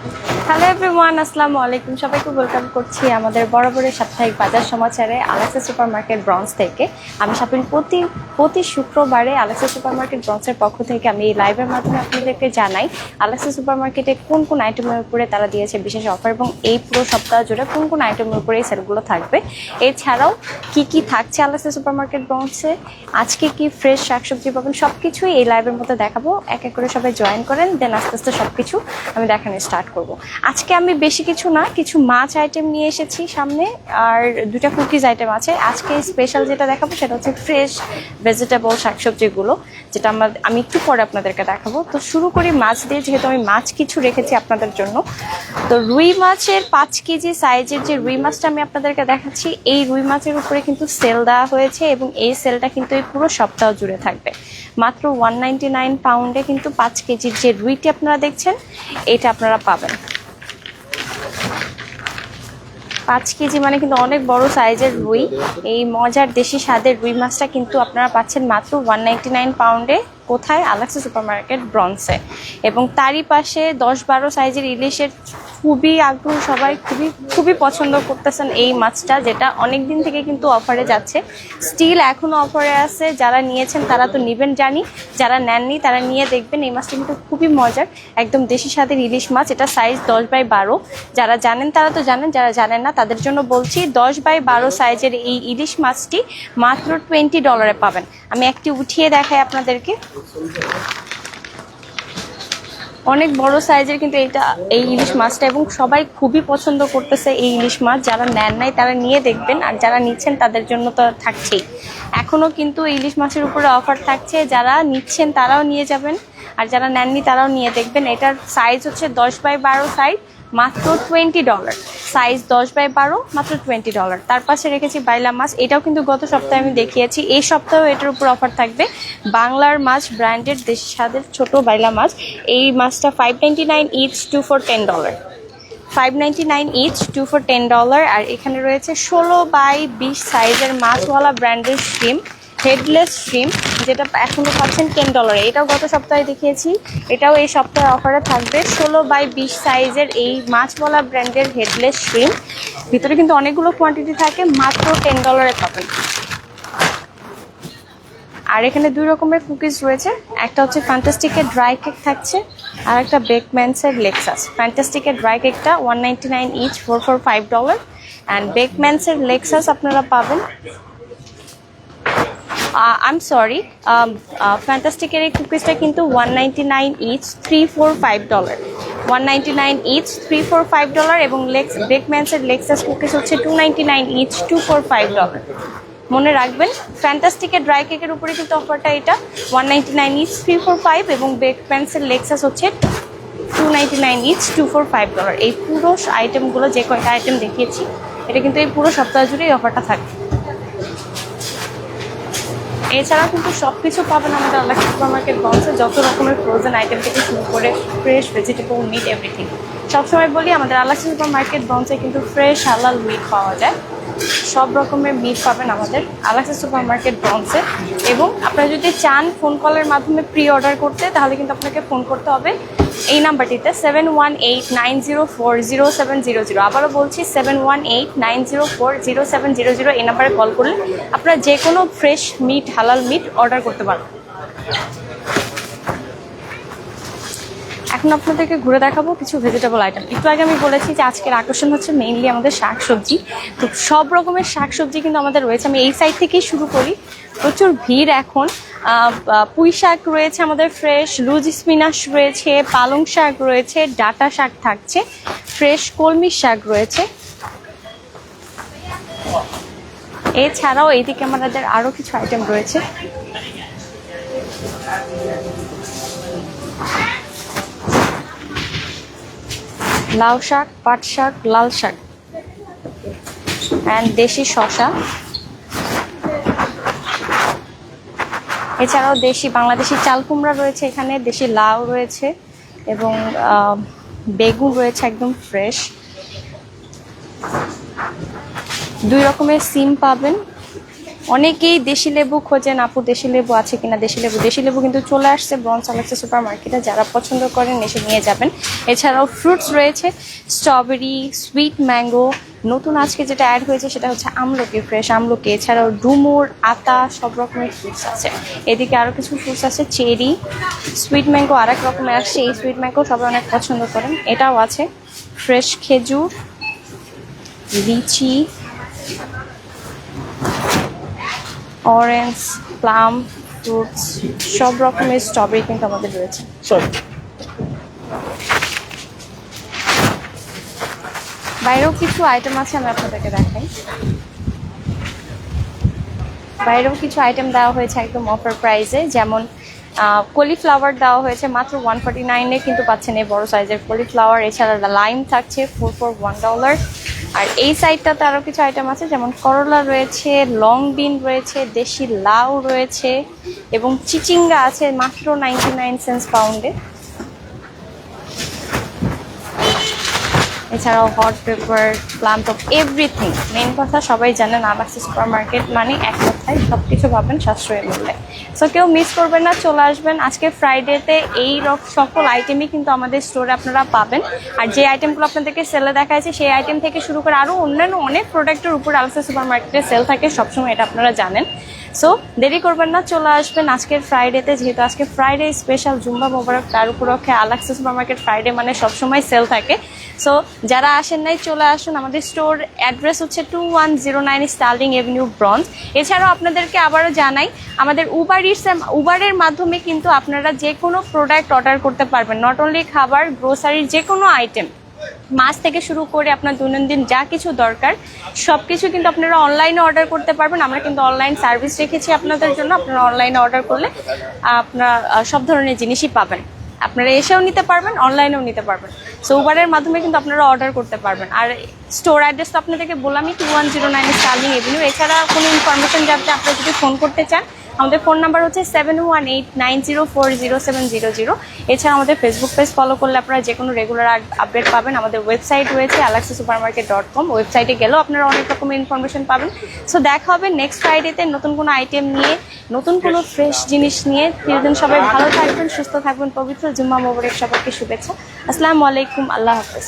Спасибо. Hello everyone আসসালামু আলাইকুম সবাইকে ওয়েলকাম করছি আমাদের বরাবরের সাপ্তাহিক বাজার সমাচারে আলেক্সা সুপার মার্কেট ব্রঞ্জ থেকে। আমি সাপিন প্রতি প্রতি শুক্রবারে আলেক্সা সুপার মার্কেট ব্রঞ্জের পক্ষ থেকে আমি এই লাইভের মাধ্যমে আপনাদেরকে জানাই আলেক্সা সুপার মার্কেটে কোন কোন আইটেমের উপরে তারা দিয়েছে বিশেষ অফার এবং এই পুরো সপ্তাহ জুড়ে কোন কোন আইটেমের উপরে এই সেলগুলো থাকবে। এছাড়াও কি কি থাকছে আলেক্সা সুপার মার্কেট ব্রঞ্জে আজকে কি ফ্রেশ শাকসবজি পাবেন? সব কিছুই এই লাইভের মধ্যে দেখাবো। এক এক করে সবাই জয়েন করেন দেন আস্তে আস্তে সব কিছু আমি দেখানো স্টার্ট করব। আজকে আমি বেশি কিছু না, কিছু মাছ আইটেম নিয়ে এসেছি সামনে, আর দুটা কুকিজ আইটেম আছে। আজকে স্পেশাল যেটা দেখাবো সেটা হচ্ছে ফ্রেশ ভেজিটেবল শাকসবজিগুলো, যেটা আমার, আমি একটু পরে আপনাদেরকে দেখাবো। তো শুরু করি মাছ দিয়ে, যেহেতু আমি মাছ কিছু রেখেছি আপনাদের জন্য। তো রুই মাছের পাঁচ কেজি সাইজের যে রুই মাছটা আমি আপনাদেরকে দেখাচ্ছি, এই রুই মাছের উপরে কিন্তু সেল দেওয়া হয়েছে এবং এই সেলটা কিন্তু এই পুরো সপ্তাহ জুড়ে থাকবে। মাত্র ওয়ান নাইনটি নাইন পাউন্ডে কিন্তু পাঁচ কেজির যে রুইটি আপনারা দেখছেন, এটা আপনারা পাবেন। পাঁচ কেজি মানে কিন্তু অনেক বড় সাইজের রুই। এই মজার দেশি স্বাদের রুই মাছটা কিন্তু আপনারা পাচ্ছেন মাত্র ওয়ান নাইনটি নাইন পাউন্ডে কোথায়? আলাক্সা সুপার মার্কেট ব্রন্সে। এবং তারই পাশে দশ বারো সাইজের ইলিশের খুবই আগ্রহ, সবাই খুবই খুবই পছন্দ করতেছেন এই মাছটা, যেটা অনেক দিন থেকে কিন্তু অফারে যাচ্ছে। স্টিল এখনও অফারে আছে, যারা নিয়েছেন তারা তো নেবেন, জানি। যারা নেননি তারা নিয়ে দেখবেন, এই মাছটা কিন্তু খুবই মজার, একদম দেশি স্বাদের ইলিশ মাছ, এটা সাইজ দশ বাই বারো। যারা জানেন তারা তো জানেন, যারা জানেন না তাদের জন্য বলছি, দশ বাই বারো সাইজের এই ইলিশ মাছটি মাত্র টোয়েন্টি ডলারে পাবেন। আমি একটি উঠিয়ে দেখাই আপনাদেরকে। অনেক বড় সাইজের কিন্তু এটা এই ইলিশ মাছটা এবং সবাই খুবই পছন্দ করতেছে এই ইলিশ মাছ। যারা নেন নাই তারা নিয়ে দেখবেন, আর যারা নিচ্ছেন তাদের জন্য তো থাকছেই। এখনও কিন্তু ইলিশ মাছের উপরে অফার থাকছে। যারা নিচ্ছেন তারাও নিয়ে যাবেন, আর যারা নেননি তারাও নিয়ে দেখবেন। এটার সাইজ হচ্ছে দশ বাই বারো সাইজ মাত্র টোয়েন্টি ডলার সাইজ দশ বাই বারো, মাত্র টোয়েন্টি ডলার তার পাশে রেখেছি বাইলা মাছ। এটাও কিন্তু গত সপ্তাহে আমি দেখিয়েছি। এই সপ্তাহেও এটার উপর অফার থাকবে। বাংলার মাছ ব্র্যান্ডেড দেশি স্বাদের ছোট বাইলা মাছ। এই মাছটা five ninety nine each two for ten dollar five ninety nine each two for ten dollar আর এখানে রয়েছে ষোলো বাই বিশ সাইজের মাছওয়ালা ব্র্যান্ডের শ্রিম হেডলেস শ্রিম যেটা এখনও পাচ্ছেন টেন ডলারে এটাও গত সপ্তাহে দেখিয়েছি। এটাও এই সপ্তাহে অফারে থাকবে। ষোলো বাই বিশ সাইজের এই মাছওয়ালা ব্র্যান্ডের হেডলেস শ্রিম ভিতরে কিন্তু অনেকগুলো কোয়ান্টিটি থাকে, মাত্র টেন ডলারে পাবেন। আর এখানে দুই রকমের কুকিজ রয়েছে। একটা হচ্ছে ফ্যান্টাস্টিকের ড্রাই কেক থাকছে, আর একটা বেকম্যান্সের লেক্সাস ফ্যান্টাস্টিকের ড্রাই কেকটা one ninety nine each four for five dollar and বেকম্যান্সের Lexus আপনারা পাবেন। আই এম সরি ফ্যান্টাস্টিকের এই কুকিজটা কিন্তু one ninety nine each three for five dollar one ninety nine each three for five dollar এবং Lex বেকম্যান্সের Lexus cookies হচ্ছে two ninety nine each two for five dollar মনে রাখবেন ফ্যান্টাস্টিকের ড্রাই কেকের উপরে কিন্তু অফারটা এটা one ninety nine each three for five এবং বেকম্যান্সের লেক্সাস হচ্ছে two ninety nine each two for five dollar এই পুরো আইটেমগুলো যে কয়টা আইটেম দেখিয়েছি, এটা কিন্তু এই পুরো সপ্তাহ জুড়ে এই অফারটা থাকবে। এছাড়া কিন্তু সব কিছু পাবেন আমাদের আল্লাহ সুপার মার্কেট বক্সে যত রকমের ফ্রোজেন আইটেম থেকে শুরু করে ফ্রেশ ভেজিটেবল মিট এভরিথিং সবসময় বলি, আমাদের আল্লাহ সুপার মার্কেট বক্সে কিন্তু ফ্রেশ হালাল মিট পাওয়া যায়। সব রকমের মিট পাবেন আমাদের। আলাক্সা সুপার মার্কেট ব্রঞ্চে এবং আপনারা যদি চান ফোন কলের মাধ্যমে প্রি অর্ডার করতে, তাহলে কিন্তু আপনাকে ফোন করতে হবে। এই নাম্বারটিতে seven one eight nine zero four zero seven zero zero আবারও বলছি seven one eight nine zero four zero seven zero zero এই নাম্বারে কল করলে আপনারা যে কোনো ফ্রেশ মিট হালাল মিট অর্ডার করতে পারবেন। এখন আপনাদেরকে ঘুরে দেখাবো কিছু ভেজিটেবল আইটেম একটু আগে আমি বলেছি যে আজকের আকর্ষণ হচ্ছে মেইনলি আমাদের শাকসবজি। তো সব রকমের শাকসবজি কিন্তু আমাদের রয়েছে। আমি এই সাইড থেকেই শুরু করি। প্রচুর ভিড় এখন। পুঁই শাক রয়েছে আমাদের ফ্রেশ লুজ স্পিনাশ রয়েছে, পালং শাক রয়েছে, ডাটা শাক থাকছে ফ্রেশ কলমি শাক রয়েছে। এছাড়াও এইদিকে আমাদের আরও কিছু আইটেম রয়েছে। লাউ শাক, পাট শাক, লাল শাক। অ্যান্ড দেশি শশা এছাড়াও দেশি, বাংলাদেশি চাল কুমড়া রয়েছে এখানে, দেশি লাউ রয়েছে এবং বেগুন রয়েছে একদম ফ্রেশ দুই রকমের সিম পাবেন। অনেকেই দেশি লেবু খোঁজেন, আপু, দেশি লেবু আছে কিনা? দেশি লেবু দেশি লেবু কিন্তু চলে আসছে ব্রঞ্জ আলেক্সা সুপার মার্কেটে যারা পছন্দ করেন এসে নিয়ে যাবেন। এছাড়াও ফ্রুটস রয়েছে স্ট্রবেরি সুইট ম্যাঙ্গো নতুন আজকে যেটা অ্যাড হয়েছে সেটা হচ্ছে আমলকি ফ্রেশ আমলকি। এছাড়াও ডুমুর, আতা, সব রকমের ফ্রুটস আছে। এদিকে আরও কিছু ফ্রুটস আছে, চেরি সুইট ম্যাঙ্গো আর এক রকমের আসছে। এই সুইট ম্যাঙ্গো সবাই অনেক পছন্দ করেন। এটাও আছে। ফ্রেশ খেজুর, লিচি অরেঞ্জ প্লাম ফ্রুটস সব রকমের স্ট্রবেরি কিন্তু আমাদের রয়েছে। বাইরেও কিছু আইটেম আছে আমি আপনাদেরকে দেখাই। বাইরেও কিছু আইটেম দেওয়া হয়েছে একদম অফার প্রাইসে যেমন কলিফ্লাওয়ার দেওয়া হয়েছে মাত্র ওয়ান ফর্টি নাইনে কিন্তু পাচ্ছেন এই বড় সাইজের কলিফ্লাওয়ার এছাড়া লাইম থাকছে ফোর ফোর ওয়ান ডলার আর এই সাইডটাতে আরও কিছু আইটেম আছে, যেমন করলা রয়েছে লং বিন রয়েছে, দেশি লাউ রয়েছে, এবং চিচিঙ্গা আছে মাত্র নাইনটি নাইন সেন্স পাউন্ডে এছাড়াও hot pepper plum top everything main কথা, সবাই জানেন আলাক্সি সুপার মার্কেট মানে এক কথায় সব কিছু পাবেন সাশ্রয়ী মূল্যে। সো কেউ মিস করবেন না, চলে আসবেন। আজকে ফ্রাইডেতে এই সকল আইটেমই কিন্তু আমাদের স্টোরে আপনারা পাবেন। আর যে আইটেমগুলো আপনাদেরকে সেলে দেখা যাচ্ছে সেই আইটেম থেকে শুরু করে আরও অন্যান্য অনেক প্রোডাক্টের উপর আলাক্সি সুপার মার্কেটে সেল থাকে, সবসময় এটা আপনারা জানেন। সো দেরি করবেন না, চলে আসবেন আজকের ফ্রাইডেতে যেহেতু আজকে ফ্রাইডে স্পেশাল জুম্বা মোবারক, তার উপলক্ষে আলাক্সা সুপার মার্কেট ফ্রাইডে মানে সবসময় সেল থাকে। সো যারা আসেন নাই, চলে আসুন। আমাদের স্টোর অ্যাড্রেস হচ্ছে two one zero nine Sterling Avenue Bronx এছাড়াও আপনাদেরকে আবারও জানাই, আমাদের উবার ইটস উবারের মাধ্যমে কিন্তু আপনারা যে কোনো প্রোডাক্ট অর্ডার করতে পারবেন। নট অনলি খাবার গ্রোসারির যে কোনো আইটেম মাছ থেকে শুরু করে আপনার দৈনন্দিন যা কিছু দরকার সব কিছু কিন্তু আপনারা অনলাইনে অর্ডার করতে পারবেন। আমরা কিন্তু অনলাইন সার্ভিস রেখেছি আপনাদের জন্য। আপনারা অনলাইনে অর্ডার করলে আপনারা সব ধরনের জিনিসই পাবেন। আপনারা এসেও নিতে পারবেন অনলাইনেও নিতে পারবেন। সো উবারের মাধ্যমে কিন্তু আপনারা অর্ডার করতে পারবেন। আর স্টোর অ্যাড্রেস তো আপনাদেরকে বললামই two one zero nine Sterling Avenue এছাড়া কোনো ইনফরমেশন জানতে আপনারা যদি ফোন করতে চান আমাদের ফোন নাম্বার হচ্ছে seven one eight nine zero four zero seven zero zero. এছাড়া আমাদের ফেসবুক পেজ ফলো করলে আপনারা যে কোনো রেগুলার আপডেট পাবেন। আমাদের ওয়েবসাইট রয়েছে অ্যালাক্সি সুপার মার্কেট ডট কম ওয়েবসাইটে গেলেও আপনারা অনেক রকমের ইনফরমেশন পাবেন। সো দেখা হবে নেক্সট ফ্রাইডেতে নতুন কোনো আইটেম নিয়ে, নতুন কোনো ফ্রেশ জিনিস নিয়ে। ফিরদিন সবাই ভালো থাকবেন, সুস্থ থাকবেন। পবিত্র জুম্মা মোবারক সবাইকে শুভেচ্ছা। আসসালামু আলাইকুম, আল্লাহ হাফেজ।